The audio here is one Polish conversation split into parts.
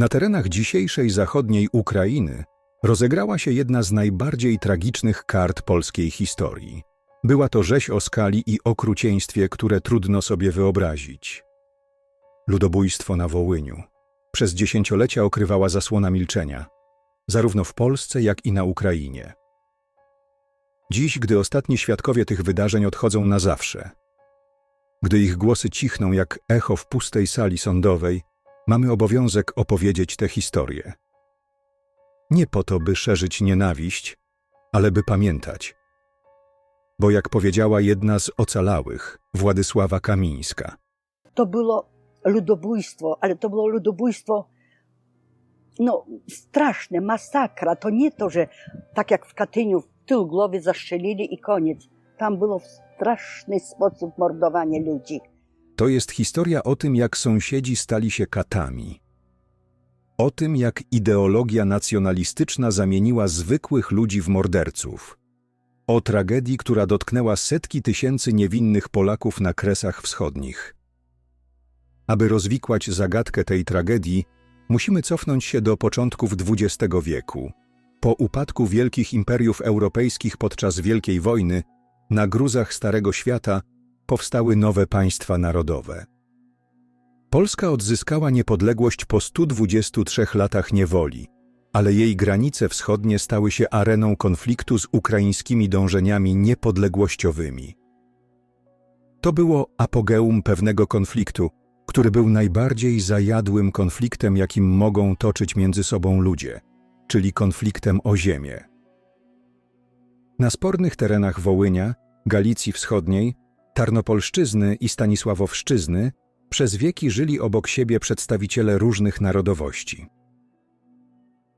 Na terenach dzisiejszej zachodniej Ukrainy rozegrała się jedna z najbardziej tragicznych kart polskiej historii. Była to rzeź o skali i okrucieństwie, które trudno sobie wyobrazić. Ludobójstwo na Wołyniu. Przez dziesięciolecia okrywała zasłona milczenia, zarówno w Polsce, jak i na Ukrainie. Dziś, gdy ostatni świadkowie tych wydarzeń odchodzą na zawsze, gdy ich głosy cichną jak echo w pustej sali sądowej, mamy obowiązek opowiedzieć tę historię. Nie po to, by szerzyć nienawiść, ale by pamiętać. Bo jak powiedziała jedna z ocalałych, Władysława Kamińska, to było ludobójstwo, ale to było ludobójstwo no, straszne, masakra. To nie to, że tak jak w Katyniu w tył głowy zastrzelili i koniec. Tam było w straszny sposób mordowanie ludzi. To jest historia o tym, jak sąsiedzi stali się katami. O tym, jak ideologia nacjonalistyczna zamieniła zwykłych ludzi w morderców. O tragedii, która dotknęła setki tysięcy niewinnych Polaków na kresach wschodnich. Aby rozwikłać zagadkę tej tragedii, musimy cofnąć się do początków XX wieku. Po upadku wielkich imperiów europejskich podczas Wielkiej Wojny, na gruzach Starego Świata powstały nowe państwa narodowe. Polska odzyskała niepodległość po 123 latach niewoli, ale jej granice wschodnie stały się areną konfliktu z ukraińskimi dążeniami niepodległościowymi. To było apogeum pewnego konfliktu, który był najbardziej zajadłym konfliktem, jakim mogą toczyć między sobą ludzie, czyli konfliktem o ziemię. Na spornych terenach Wołynia, Galicji Wschodniej, Tarnopolszczyzny i Stanisławowszczyzny przez wieki żyli obok siebie przedstawiciele różnych narodowości.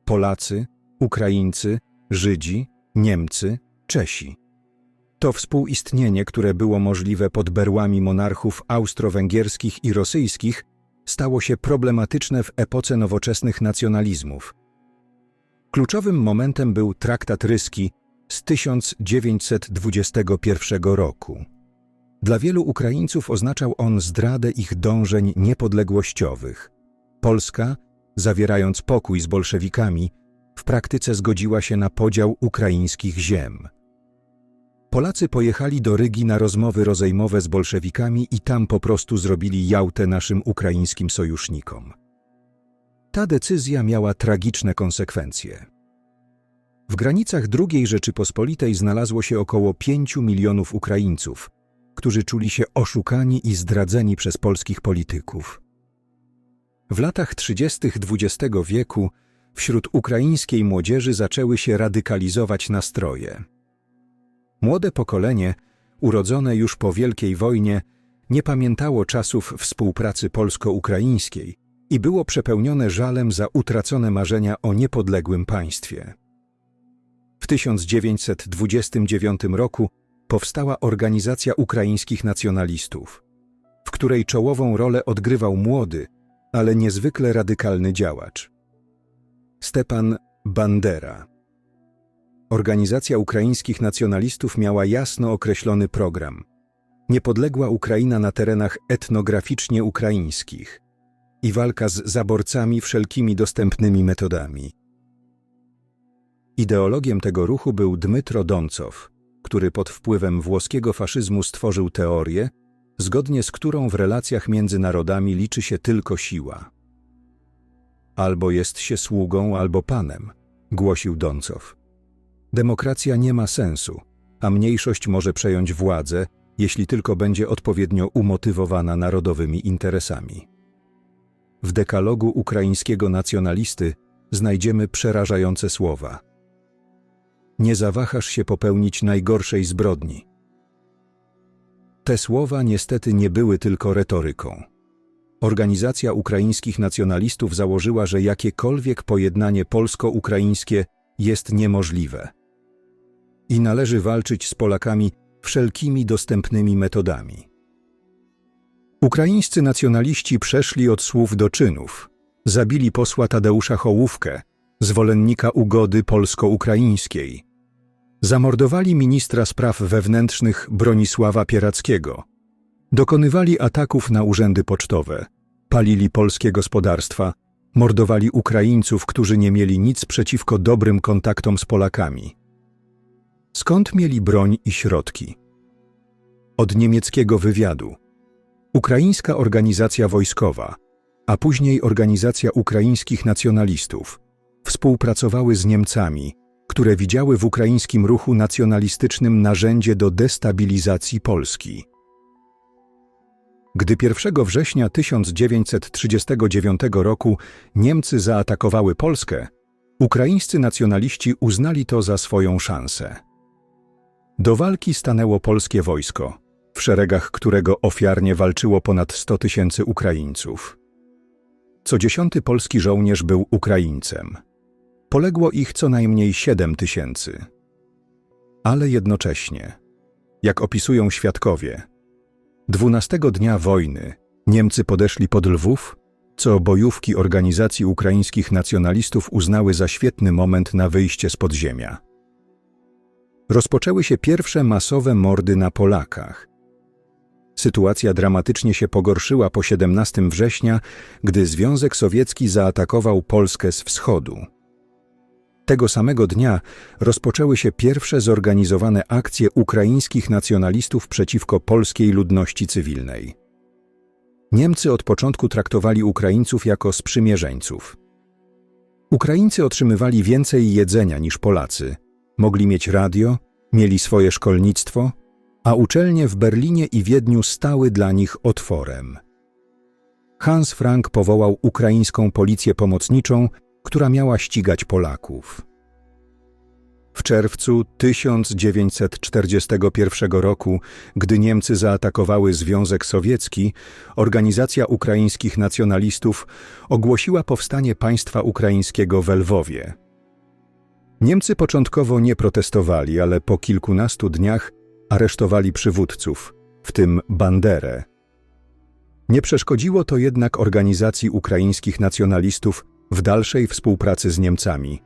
Polacy, Ukraińcy, Żydzi, Niemcy, Czesi. To współistnienie, które było możliwe pod berłami monarchów austro-węgierskich i rosyjskich, stało się problematyczne w epoce nowoczesnych nacjonalizmów. Kluczowym momentem był traktat ryski z 1921 roku. Dla wielu Ukraińców oznaczał on zdradę ich dążeń niepodległościowych. Polska, zawierając pokój z bolszewikami, w praktyce zgodziła się na podział ukraińskich ziem. Polacy pojechali do Rygi na rozmowy rozejmowe z bolszewikami i tam po prostu zrobili jałtę naszym ukraińskim sojusznikom. Ta decyzja miała tragiczne konsekwencje. W granicach II Rzeczypospolitej znalazło się około 5 milionów Ukraińców, którzy czuli się oszukani i zdradzeni przez polskich polityków. W latach 30. XX wieku wśród ukraińskiej młodzieży zaczęły się radykalizować nastroje. Młode pokolenie, urodzone już po Wielkiej Wojnie, nie pamiętało czasów współpracy polsko-ukraińskiej i było przepełnione żalem za utracone marzenia o niepodległym państwie. W 1929 roku powstała Organizacja Ukraińskich Nacjonalistów, w której czołową rolę odgrywał młody, ale niezwykle radykalny działacz. Stepan Bandera. Organizacja Ukraińskich Nacjonalistów miała jasno określony program. Niepodległa Ukraina na terenach etnograficznie ukraińskich i walka z zaborcami wszelkimi dostępnymi metodami. Ideologiem tego ruchu był Dmytro Doncow, który pod wpływem włoskiego faszyzmu stworzył teorię, zgodnie z którą w relacjach między narodami liczy się tylko siła. Albo jest się sługą, albo panem, głosił Doncow. Demokracja nie ma sensu, a mniejszość może przejąć władzę, jeśli tylko będzie odpowiednio umotywowana narodowymi interesami. W dekalogu ukraińskiego nacjonalisty znajdziemy przerażające słowa. Nie zawahasz się popełnić najgorszej zbrodni. Te słowa niestety nie były tylko retoryką. Organizacja ukraińskich nacjonalistów założyła, że jakiekolwiek pojednanie polsko-ukraińskie jest niemożliwe i należy walczyć z Polakami wszelkimi dostępnymi metodami. Ukraińscy nacjonaliści przeszli od słów do czynów. Zabili posła Tadeusza Hołówkę, zwolennika ugody polsko-ukraińskiej. Zamordowali ministra spraw wewnętrznych Bronisława Pierackiego. Dokonywali ataków na urzędy pocztowe, palili polskie gospodarstwa, Mordowali Ukraińców, którzy nie mieli nic przeciwko dobrym kontaktom z Polakami. Skąd mieli broń i środki? Od niemieckiego wywiadu. Ukraińska organizacja wojskowa, a później Organizacja Ukraińskich Nacjonalistów, współpracowały z Niemcami, które widziały w ukraińskim ruchu nacjonalistycznym narzędzie do destabilizacji Polski. Gdy 1 września 1939 roku Niemcy zaatakowały Polskę, ukraińscy nacjonaliści uznali to za swoją szansę. Do walki stanęło polskie wojsko, w szeregach którego ofiarnie walczyło ponad 100 tysięcy Ukraińców. Co dziesiąty polski żołnierz był Ukraińcem. Poległo ich co najmniej 7 tysięcy. Ale jednocześnie, jak opisują świadkowie, 12 dnia wojny Niemcy podeszli pod Lwów, co bojówki organizacji ukraińskich nacjonalistów uznały za świetny moment na wyjście z podziemia. Rozpoczęły się pierwsze masowe mordy na Polakach. Sytuacja dramatycznie się pogorszyła po 17 września, gdy Związek Sowiecki zaatakował Polskę z wschodu. Tego samego dnia rozpoczęły się pierwsze zorganizowane akcje ukraińskich nacjonalistów przeciwko polskiej ludności cywilnej. Niemcy od początku traktowali Ukraińców jako sprzymierzeńców. Ukraińcy otrzymywali więcej jedzenia niż Polacy, mogli mieć radio, mieli swoje szkolnictwo, a uczelnie w Berlinie i Wiedniu stały dla nich otworem. Hans Frank powołał ukraińską policję pomocniczą, która miała ścigać Polaków. W czerwcu 1941 roku, gdy Niemcy zaatakowały Związek Sowiecki, Organizacja Ukraińskich Nacjonalistów ogłosiła powstanie państwa ukraińskiego w Lwowie. Niemcy początkowo nie protestowali, ale po kilkunastu dniach aresztowali przywódców, w tym Banderę. Nie przeszkodziło to jednak organizacji ukraińskich nacjonalistów w dalszej współpracy z Niemcami.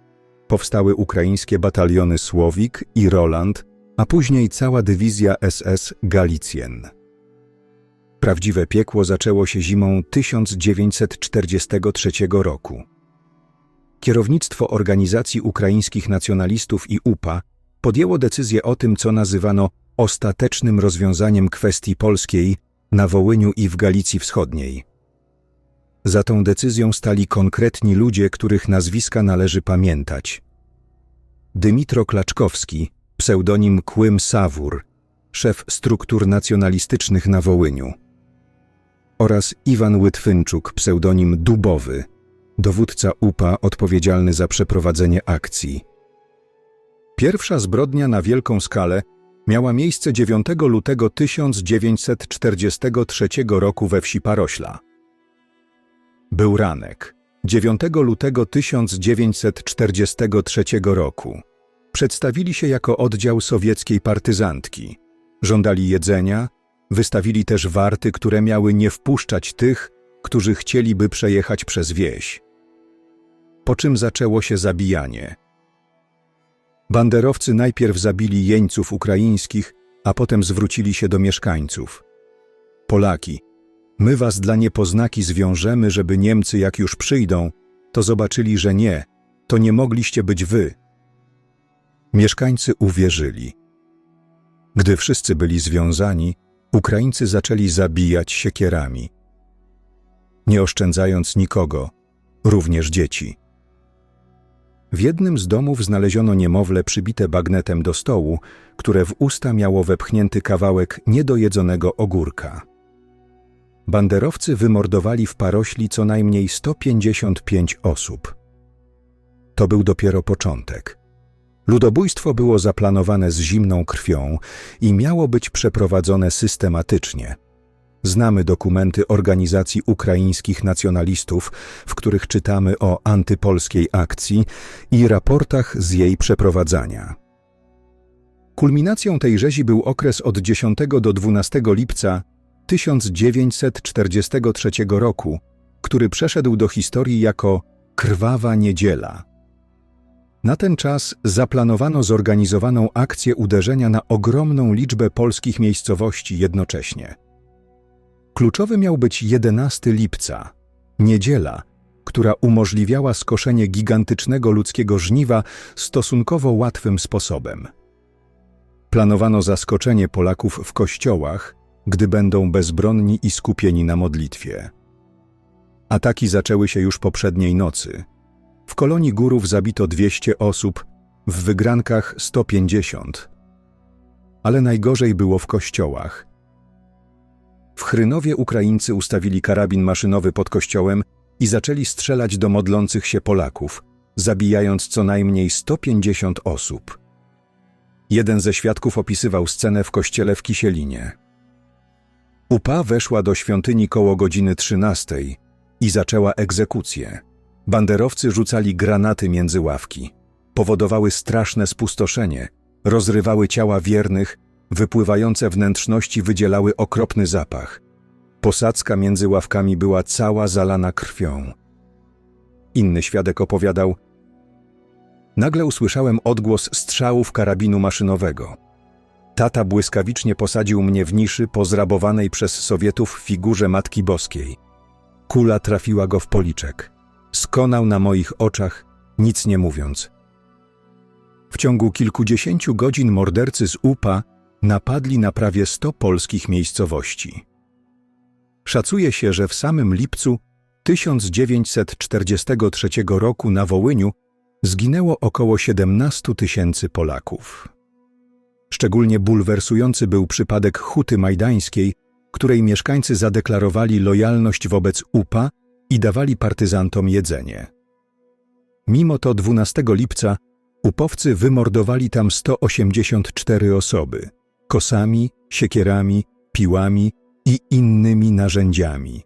Powstały ukraińskie bataliony Słowik i Roland, a później cała dywizja SS Galicjen. Prawdziwe piekło zaczęło się zimą 1943 roku. Kierownictwo Organizacji Ukraińskich Nacjonalistów i UPA podjęło decyzję o tym, co nazywano ostatecznym rozwiązaniem kwestii polskiej na Wołyniu i w Galicji Wschodniej. Za tą decyzją stali konkretni ludzie, których nazwiska należy pamiętać. Dymitro Klaczkowski, pseudonim Kłym Sawur, szef struktur nacjonalistycznych na Wołyniu. Oraz Iwan Łytwynczuk, pseudonim Dubowy, dowódca UPA odpowiedzialny za przeprowadzenie akcji. Pierwsza zbrodnia na wielką skalę miała miejsce 9 lutego 1943 roku we wsi Parośla. Był ranek, 9 lutego 1943 roku. Przedstawili się jako oddział sowieckiej partyzantki. Żądali jedzenia, wystawili też warty, które miały nie wpuszczać tych, którzy chcieliby przejechać przez wieś. Po czym zaczęło się zabijanie. Banderowcy najpierw zabili jeńców ukraińskich, a potem zwrócili się do mieszkańców. Polaki, my was dla niepoznaki zwiążemy, żeby Niemcy jak już przyjdą, to zobaczyli, że nie, to nie mogliście być wy. Mieszkańcy uwierzyli. Gdy wszyscy byli związani, Ukraińcy zaczęli zabijać siekierami. Nie oszczędzając nikogo, również dzieci. W jednym z domów znaleziono niemowlę przybite bagnetem do stołu, które w usta miało wepchnięty kawałek niedojedzonego ogórka. Banderowcy wymordowali w Parośli co najmniej 155 osób. To był dopiero początek. Ludobójstwo było zaplanowane z zimną krwią i miało być przeprowadzone systematycznie. Znamy dokumenty organizacji ukraińskich nacjonalistów, w których czytamy o antypolskiej akcji i raportach z jej przeprowadzania. Kulminacją tej rzezi był okres od 10 do 12 lipca 1943 roku, który przeszedł do historii jako Krwawa Niedziela. Na ten czas zaplanowano zorganizowaną akcję uderzenia na ogromną liczbę polskich miejscowości jednocześnie. Kluczowy miał być 11 lipca, niedziela, która umożliwiała skoszenie gigantycznego ludzkiego żniwa stosunkowo łatwym sposobem. Planowano zaskoczenie Polaków w kościołach, gdy będą bezbronni i skupieni na modlitwie. Ataki zaczęły się już poprzedniej nocy. W kolonii górów zabito 200 osób, w wygrankach 150. Ale najgorzej było w kościołach. W Chrynowie Ukraińcy ustawili karabin maszynowy pod kościołem i zaczęli strzelać do modlących się Polaków, zabijając co najmniej 150 osób. Jeden ze świadków opisywał scenę w kościele w Kisielinie. UPA weszła do świątyni koło godziny 13 i zaczęła egzekucję. Banderowcy rzucali granaty między ławki. Powodowały straszne spustoszenie, rozrywały ciała wiernych, wypływające wnętrzności wydzielały okropny zapach. Posadzka między ławkami była cała zalana krwią. Inny świadek opowiadał: Nagle usłyszałem odgłos strzałów karabinu maszynowego. Tata błyskawicznie posadził mnie w niszy po zrabowanej przez Sowietów figurze Matki Boskiej. Kula trafiła go w policzek. Skonał na moich oczach, nic nie mówiąc. W ciągu kilkudziesięciu godzin mordercy z UPA napadli na prawie 100 polskich miejscowości. Szacuje się, że w samym lipcu 1943 roku na Wołyniu zginęło około 17 tysięcy Polaków. Szczególnie bulwersujący był przypadek Huty Majdańskiej, której mieszkańcy zadeklarowali lojalność wobec UPA i dawali partyzantom jedzenie. Mimo to 12 lipca upowcy wymordowali tam 184 osoby kosami, siekierami, piłami i innymi narzędziami.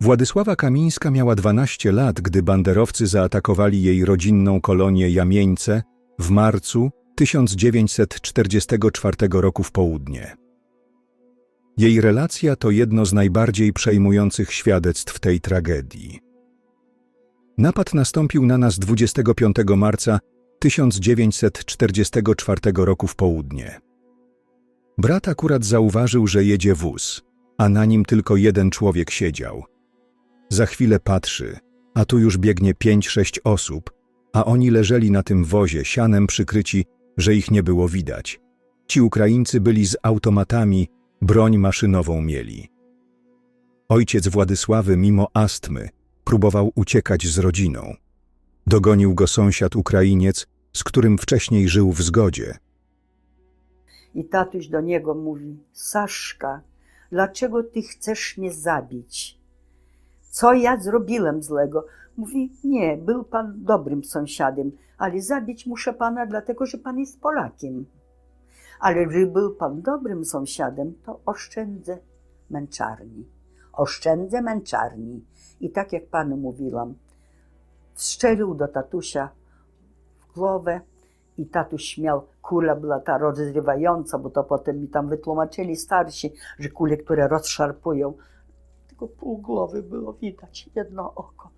Władysława Kamińska miała 12 lat, gdy banderowcy zaatakowali jej rodzinną kolonię Jamieńce w marcu 1944 roku w południe. Jej relacja to jedno z najbardziej przejmujących świadectw tej tragedii. Napad nastąpił na nas 25 marca 1944 roku w południe. Brat akurat zauważył, że jedzie wóz, a na nim tylko jeden człowiek siedział. Za chwilę patrzy, a tu już biegnie pięć-sześć osób, a oni leżeli na tym wozie, sianem przykryci, że ich nie było widać. Ci Ukraińcy byli z automatami, broń maszynową mieli. Ojciec Władysławy, mimo astmy, próbował uciekać z rodziną. Dogonił go sąsiad Ukrainiec, z którym wcześniej żył w zgodzie. I tatuś do niego mówi: Saszka, dlaczego ty chcesz mnie zabić? Co ja zrobiłem złego? Mówi: Nie, był pan dobrym sąsiadem, ale zabić muszę pana, dlatego że pan jest Polakiem. Ale że był pan dobrym sąsiadem, to oszczędzę męczarni. Oszczędzę męczarni. I tak jak panu mówiłam, strzelił do tatusia w głowę i tatuś śmiał. Kula była ta rozrywająca, bo to potem mi tam wytłumaczyli starsi, że kule, które rozszarpują, tylko pół głowy było widać, jedno oko.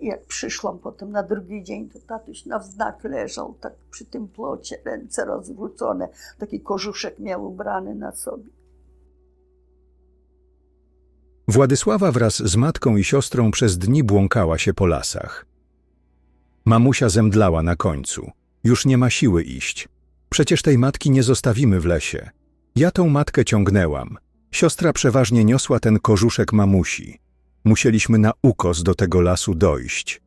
Jak przyszłam potem na drugi dzień, to tatuś na wznak leżał tak przy tym plocie, ręce rozwrócone, taki kożuszek miał ubrany na sobie. Władysława wraz z matką i siostrą przez dni błąkała się po lasach. Mamusia zemdlała na końcu. Już nie ma siły iść. Przecież tej matki nie zostawimy w lesie. Ja tą matkę ciągnęłam. Siostra przeważnie niosła ten kożuszek mamusi. Musieliśmy na ukos do tego lasu dojść.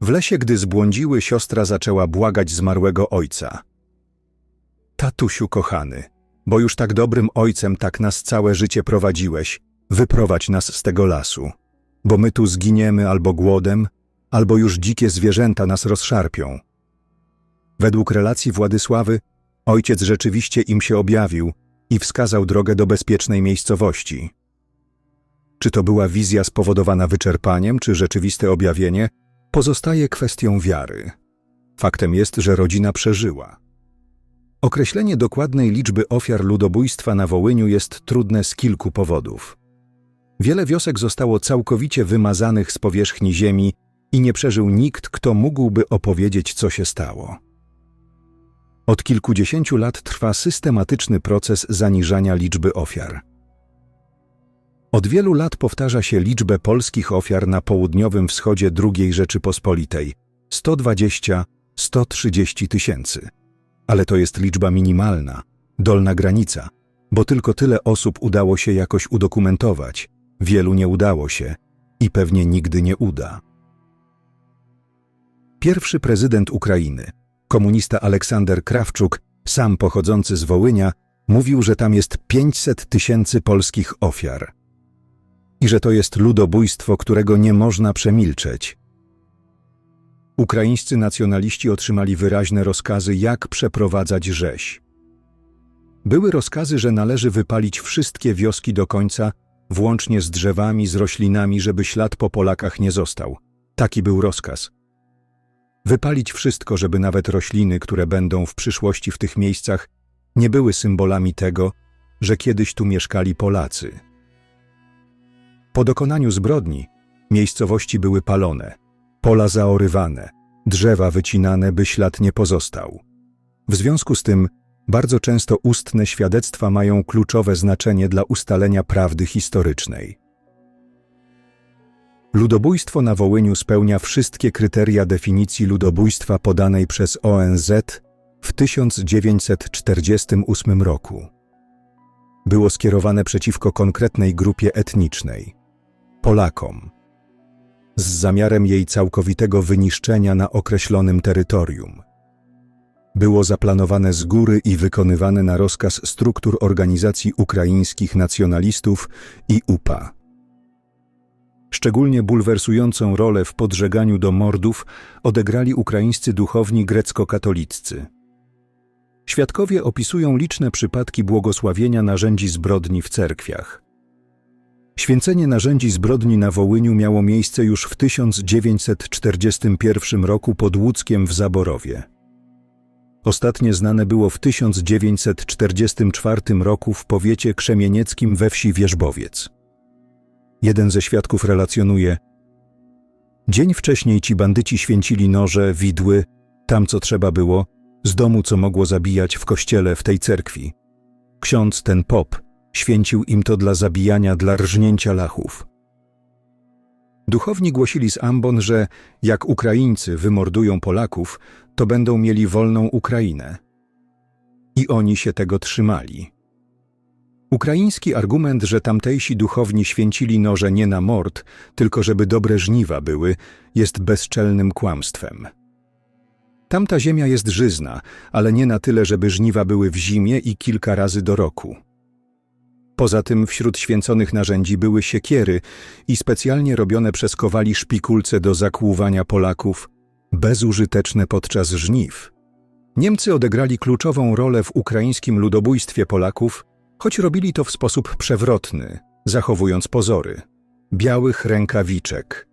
W lesie, gdy zbłądziły, siostra zaczęła błagać zmarłego ojca. Tatusiu kochany, bo już tak dobrym ojcem tak nas całe życie prowadziłeś, wyprowadź nas z tego lasu, bo my tu zginiemy albo głodem, albo już dzikie zwierzęta nas rozszarpią. Według relacji Władysławy, ojciec rzeczywiście im się objawił i wskazał drogę do bezpiecznej miejscowości. Czy to była wizja spowodowana wyczerpaniem, czy rzeczywiste objawienie, pozostaje kwestią wiary. Faktem jest, że rodzina przeżyła. Określenie dokładnej liczby ofiar ludobójstwa na Wołyniu jest trudne z kilku powodów. Wiele wiosek zostało całkowicie wymazanych z powierzchni ziemi i nie przeżył nikt, kto mógłby opowiedzieć, co się stało. Od kilkudziesięciu lat trwa systematyczny proces zaniżania liczby ofiar. Od wielu lat powtarza się liczbę polskich ofiar na południowym wschodzie II Rzeczypospolitej 120-130 tysięcy. Ale to jest liczba minimalna, dolna granica, bo tylko tyle osób udało się jakoś udokumentować, wielu nie udało się i pewnie nigdy nie uda. Pierwszy prezydent Ukrainy, komunista Aleksander Krawczuk, sam pochodzący z Wołynia, mówił, że tam jest 500 tysięcy polskich ofiar. I że to jest ludobójstwo, którego nie można przemilczeć. Ukraińscy nacjonaliści otrzymali wyraźne rozkazy, jak przeprowadzać rzeź. Były rozkazy, że należy wypalić wszystkie wioski do końca, włącznie z drzewami, z roślinami, żeby ślad po Polakach nie został. Taki był rozkaz. Wypalić wszystko, żeby nawet rośliny, które będą w przyszłości w tych miejscach, nie były symbolami tego, że kiedyś tu mieszkali Polacy. Po dokonaniu zbrodni miejscowości były palone, pola zaorywane, drzewa wycinane, by ślad nie pozostał. W związku z tym bardzo często ustne świadectwa mają kluczowe znaczenie dla ustalenia prawdy historycznej. Ludobójstwo na Wołyniu spełnia wszystkie kryteria definicji ludobójstwa podanej przez ONZ w 1948 roku. Było skierowane przeciwko konkretnej grupie etnicznej Polakom z zamiarem jej całkowitego wyniszczenia na określonym terytorium. Było zaplanowane z góry i wykonywane na rozkaz struktur organizacji ukraińskich nacjonalistów i UPA. Szczególnie bulwersującą rolę w podżeganiu do mordów odegrali ukraińscy duchowni grecko-katoliccy. Świadkowie opisują liczne przypadki błogosławienia narzędzi zbrodni w cerkwiach. Święcenie narzędzi zbrodni na Wołyniu miało miejsce już w 1941 roku pod Łódzkiem w Zaborowie. Ostatnie znane było w 1944 roku w powiecie krzemienieckim we wsi Wierzbowiec. Jeden ze świadków relacjonuje: Dzień wcześniej ci bandyci święcili noże, widły, tam co trzeba było, z domu co mogło zabijać w kościele w tej cerkwi. Ksiądz ten pop święcił im to dla zabijania, dla rżnięcia lachów. Duchowni głosili z ambon, że jak Ukraińcy wymordują Polaków, to będą mieli wolną Ukrainę. I oni się tego trzymali. Ukraiński argument, że tamtejsi duchowni święcili noże nie na mord, tylko żeby dobre żniwa były, jest bezczelnym kłamstwem. Tamta ziemia jest żyzna, ale nie na tyle, żeby żniwa były w zimie i kilka razy do roku. Poza tym wśród święconych narzędzi były siekiery i specjalnie robione przez kowali szpikulce do zakłuwania Polaków, bezużyteczne podczas żniw. Niemcy odegrali kluczową rolę w ukraińskim ludobójstwie Polaków, choć robili to w sposób przewrotny, zachowując pozory. Białych rękawiczek.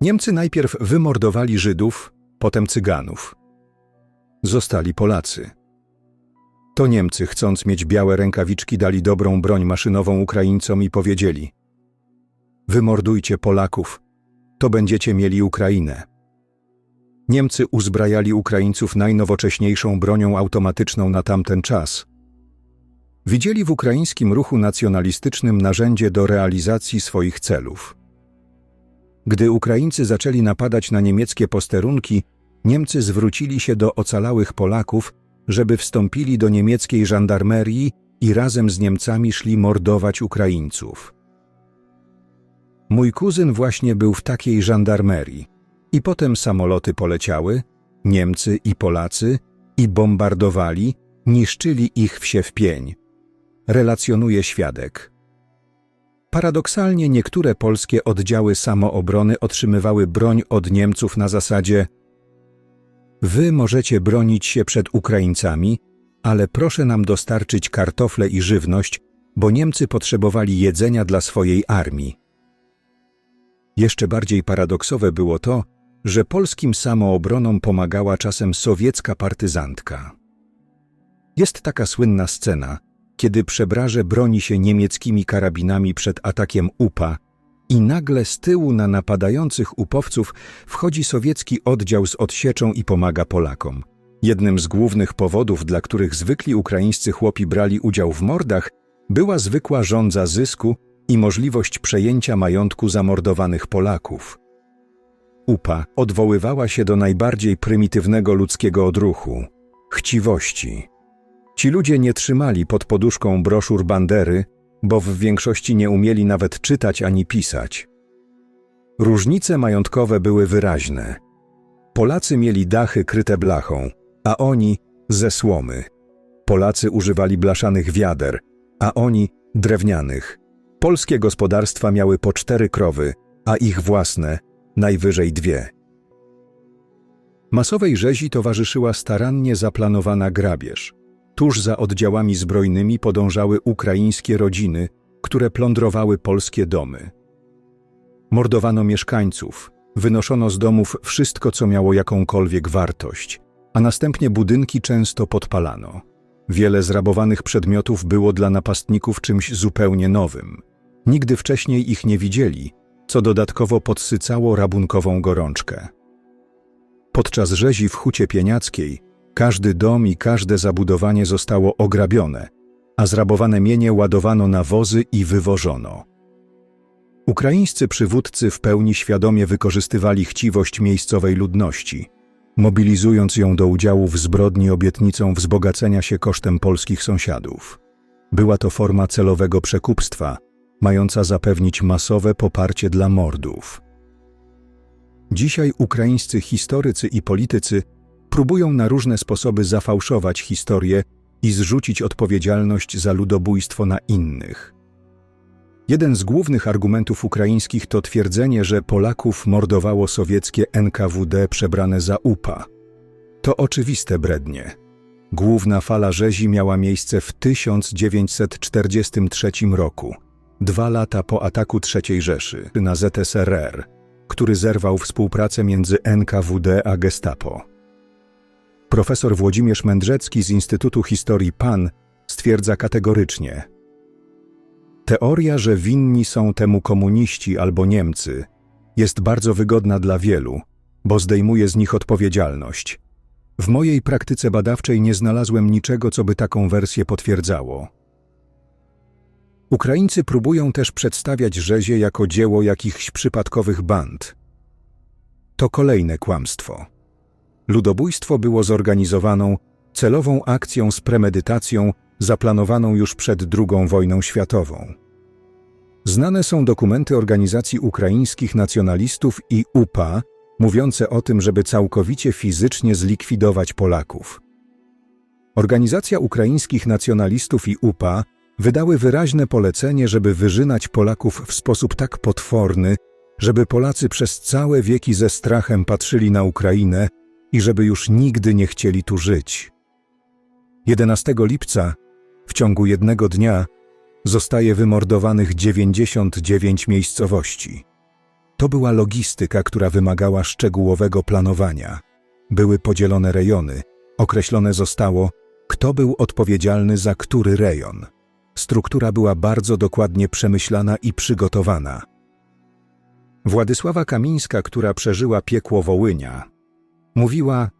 Niemcy najpierw wymordowali Żydów, potem Cyganów. Zostali Polacy. To Niemcy, chcąc mieć białe rękawiczki, dali dobrą broń maszynową Ukraińcom i powiedzieli: Wymordujcie Polaków, to będziecie mieli Ukrainę. Niemcy uzbrajali Ukraińców najnowocześniejszą bronią automatyczną na tamten czas. Widzieli w ukraińskim ruchu nacjonalistycznym narzędzie do realizacji swoich celów. Gdy Ukraińcy zaczęli napadać na niemieckie posterunki, Niemcy zwrócili się do ocalałych Polaków, żeby wstąpili do niemieckiej żandarmerii i razem z Niemcami szli mordować Ukraińców. Mój kuzyn właśnie był w takiej żandarmerii. I potem samoloty poleciały, Niemcy i Polacy, i bombardowali, niszczyli ich wsie w pień. Relacjonuje świadek. Paradoksalnie niektóre polskie oddziały samoobrony otrzymywały broń od Niemców na zasadzie Wy możecie bronić się przed Ukraińcami, ale proszę nam dostarczyć kartofle i żywność, bo Niemcy potrzebowali jedzenia dla swojej armii. Jeszcze bardziej paradoksowe było to, że polskim samoobronom pomagała czasem sowiecka partyzantka. Jest taka słynna scena, kiedy przebraże broni się niemieckimi karabinami przed atakiem UPA i nagle z tyłu na napadających upowców wchodzi sowiecki oddział z odsieczą i pomaga Polakom. Jednym z głównych powodów, dla których zwykli ukraińscy chłopi brali udział w mordach, była zwykła żądza zysku i możliwość przejęcia majątku zamordowanych Polaków. UPA odwoływała się do najbardziej prymitywnego ludzkiego odruchu chciwości. Ci ludzie nie trzymali pod poduszką broszur Bandery, bo w większości nie umieli nawet czytać ani pisać. Różnice majątkowe były wyraźne. Polacy mieli dachy kryte blachą, a oni ze słomy. Polacy używali blaszanych wiader, a oni drewnianych. Polskie gospodarstwa miały po cztery krowy, a ich własne najwyżej dwie. Masowej rzezi towarzyszyła starannie zaplanowana grabież. Tuż za oddziałami zbrojnymi podążały ukraińskie rodziny, które plądrowały polskie domy. Mordowano mieszkańców, wynoszono z domów wszystko, co miało jakąkolwiek wartość, a następnie budynki często podpalano. Wiele zrabowanych przedmiotów było dla napastników czymś zupełnie nowym. Nigdy wcześniej ich nie widzieli, co dodatkowo podsycało rabunkową gorączkę. Podczas rzezi w Hucie Pieniackiej każdy dom i każde zabudowanie zostało ograbione, a zrabowane mienie ładowano na wozy i wywożono. Ukraińscy przywódcy w pełni świadomie wykorzystywali chciwość miejscowej ludności, mobilizując ją do udziału w zbrodni obietnicą wzbogacenia się kosztem polskich sąsiadów. Była to forma celowego przekupstwa, mająca zapewnić masowe poparcie dla mordów. Dzisiaj ukraińscy historycy i politycy próbują na różne sposoby zafałszować historię i zrzucić odpowiedzialność za ludobójstwo na innych. Jeden z głównych argumentów ukraińskich to twierdzenie, że Polaków mordowało sowieckie NKWD przebrane za UPA. To oczywiste brednie. Główna fala rzezi miała miejsce w 1943 roku, dwa lata po ataku III Rzeszy na ZSRR, który zerwał współpracę między NKWD a Gestapo. Profesor Włodzimierz Mędrzecki z Instytutu Historii PAN stwierdza kategorycznie: Teoria, że winni są temu komuniści albo Niemcy, jest bardzo wygodna dla wielu, bo zdejmuje z nich odpowiedzialność. W mojej praktyce badawczej nie znalazłem niczego, co by taką wersję potwierdzało. Ukraińcy próbują też przedstawiać rzezie jako dzieło jakichś przypadkowych band. To kolejne kłamstwo. Ludobójstwo było zorganizowaną, celową akcją z premedytacją zaplanowaną już przed II wojną światową. Znane są dokumenty organizacji ukraińskich nacjonalistów i UPA, mówiące o tym, żeby całkowicie fizycznie zlikwidować Polaków. Organizacja ukraińskich nacjonalistów i UPA wydały wyraźne polecenie, żeby wyżynać Polaków w sposób tak potworny, żeby Polacy przez całe wieki ze strachem patrzyli na Ukrainę i żeby już nigdy nie chcieli tu żyć. 11 lipca, w ciągu jednego dnia, zostaje wymordowanych 99 miejscowości. To była logistyka, która wymagała szczegółowego planowania. Były podzielone rejony, określone zostało, kto był odpowiedzialny za który rejon. Struktura była bardzo dokładnie przemyślana i przygotowana. Władysława Kamińska, która przeżyła piekło Wołynia, mówiła: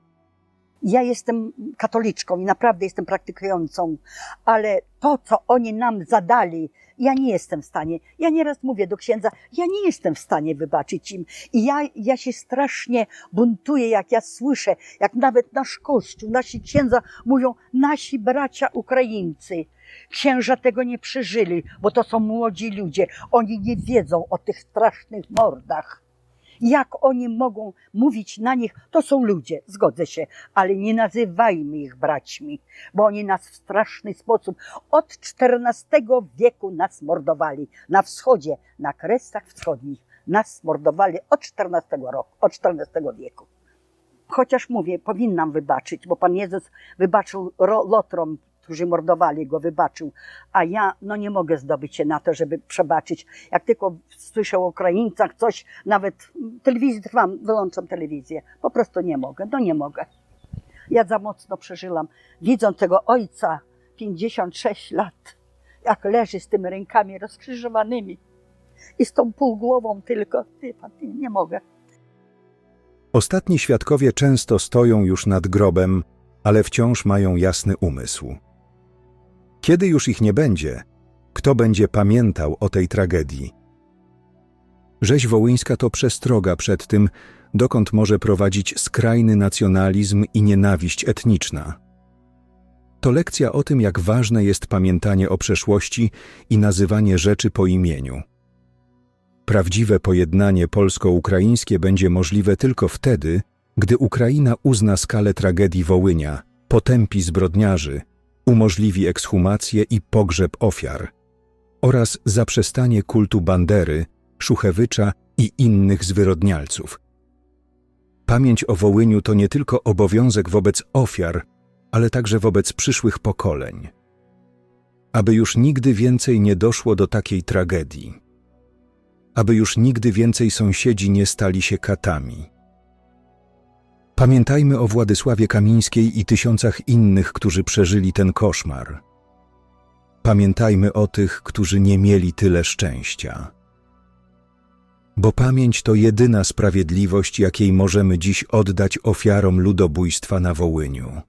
Ja jestem katoliczką i naprawdę jestem praktykującą, ale to, co oni nam zadali, ja nie jestem w stanie. Ja nieraz mówię do księdza, ja nie jestem w stanie wybaczyć im. I ja, ja się strasznie buntuję, jak ja słyszę, jak nawet nasz kościół, nasi księdza mówią, nasi bracia Ukraińcy. Księża tego nie przeżyli, bo to są młodzi ludzie. Oni nie wiedzą o tych strasznych mordach. Jak oni mogą mówić na nich? To są ludzie, zgodzę się, ale nie nazywajmy ich braćmi, bo oni nas w straszny sposób od XIV wieku nas mordowali. Na wschodzie, na Kresach Wschodnich nas mordowali od XIV roku, od XIV wieku. Chociaż mówię, powinnam wybaczyć, bo Pan Jezus wybaczył ro- lotrom, którzy mordowali go, wybaczył, a ja no nie mogę zdobyć się na to, żeby przebaczyć. Jak tylko słyszę o Ukraińcach coś, nawet w telewizji trwam, wyłączam telewizję. Po prostu nie mogę, no nie mogę. Ja za mocno przeżyłam, widząc tego ojca, 56 lat, jak leży z tymi rękami rozkrzyżowanymi i z tą półgłową tylko, ty, pan, nie mogę. Ostatni świadkowie często stoją już nad grobem, ale wciąż mają jasny umysł. Kiedy już ich nie będzie, Kto będzie pamiętał o tej tragedii? Rzeź wołyńska to przestroga przed tym, dokąd może prowadzić skrajny nacjonalizm i nienawiść etniczna. To lekcja o tym, jak ważne jest pamiętanie o przeszłości i nazywanie rzeczy po imieniu. Prawdziwe pojednanie polsko-ukraińskie będzie możliwe tylko wtedy, gdy Ukraina uzna skalę tragedii Wołynia, potępi zbrodniarzy, umożliwi ekshumację i pogrzeb ofiar oraz zaprzestanie kultu Bandery, Szuchewycza i innych zwyrodnialców. Pamięć o Wołyniu to nie tylko obowiązek wobec ofiar, ale także wobec przyszłych pokoleń. Aby już nigdy więcej nie doszło do takiej tragedii. Aby już nigdy więcej sąsiedzi nie stali się katami. Pamiętajmy o Władysławie Kamińskiej i tysiącach innych, którzy przeżyli ten koszmar. Pamiętajmy o tych, którzy nie mieli tyle szczęścia. Bo pamięć to jedyna sprawiedliwość, jakiej możemy dziś oddać ofiarom ludobójstwa na Wołyniu.